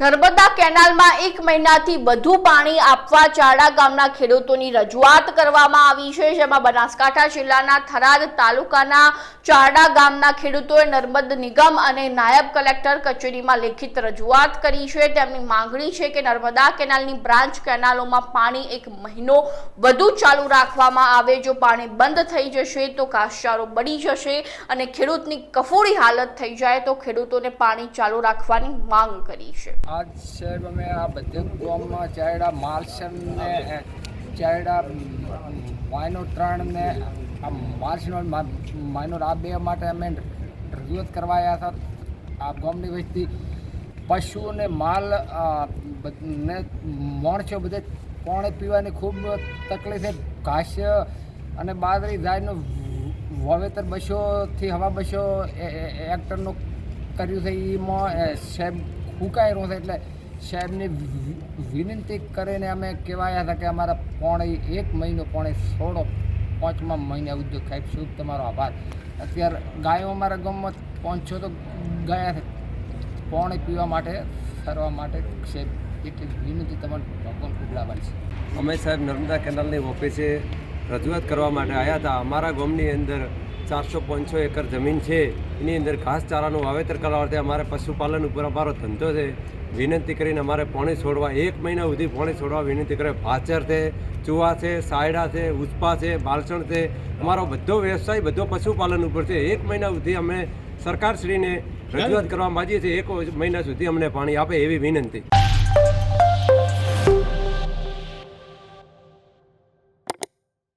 નર્મદા કેનાલમાં એક મહિનાથી વધુ પાણી આપવા ચારડા ગામના ખેડૂતોની રજૂઆત કરવામાં આવી છે, જેમાં બનાસકાંઠા જિલ્લાના થરાદ તાલુકાના ચારડા ગામના ખેડૂતોએ નર્મદ નિગમ અને નાયબ કલેક્ટર કચેરીમાં લેખિત રજૂઆત કરી છે. તેમની માંગણી છે કે નર્મદા કેનાલની બ્રાન્ચ કેનાલોમાં પાણી એક મહિનો વધુ ચાલુ રાખવામાં આવે. જો પાણી બંધ થઈ જશે તો ઘાસચારો બળી જશે અને ખેડૂતની કફોડી હાલત થઈ જાય તો ખેડૂતોને પાણી ચાલુ રાખવાની માંગ કરી છે. આજ સાહેબ અમે આ બધે ગામમાં ચાયડા માલસન ને ચાયડા માઇનો ત્રણ ને આ માલસનો માયનો આ બે માટે અમે રજૂઆત કરવા આવ્યા હતા. આ ગામની વસ્તી પશુ અને માલ ને માણસો બધે પાણી પીવાની ખૂબ તકલીફ છે. ઘાસ અને બાદરી જાયનું વાવેતર બસોથી હવા બસો એક્ટરનું કર્યું છે. એમાં સાહેબ ફૂંકાઈ રહ્યું છે એટલે સાહેબની વિનંતી કરીને અમે કહેવાયા હતા કે અમારા પોણે એક મહિનો, પોણે સોળો, પાંચમા મહિને ઉદ્યોગ ખાઈ શુભ તમારો આભાર. અત્યારે ગાયો અમારા ગામમાં પાંચ છો તો ગયા છે. પોણે પીવા માટે, ફરવા માટે સાહેબ એટલી વિનંતી તમારે ભગવાન લાભાર છે. અમે સાહેબ નર્મદા કેનાલની ઓફિસે રજૂઆત કરવા માટે આવ્યા હતા. અમારા ગામની અંદર ચારસો પાંચસો એકર જમીન છે. એની અંદર ઘાસચારાનું વાવેતર કરવા માટે અમારે પશુપાલન ઉપર અમારો ધંધો છે. વિનંતી કરીને અમારે પાણી છોડવા, એક મહિના સુધી પાણી છોડવા વિનંતી કરે. ભાચર છે ચૂવા છે, સાયડા છે ઉચપા છે, બાલસણ છે. અમારો બધો વ્યવસાય, બધો પશુપાલન ઉપર છે. એક મહિના સુધી અમે સરકારશ્રીને રજૂઆત કરવા માંગીએ છીએ. એક મહિના સુધી અમને પાણી આપે એવી વિનંતી.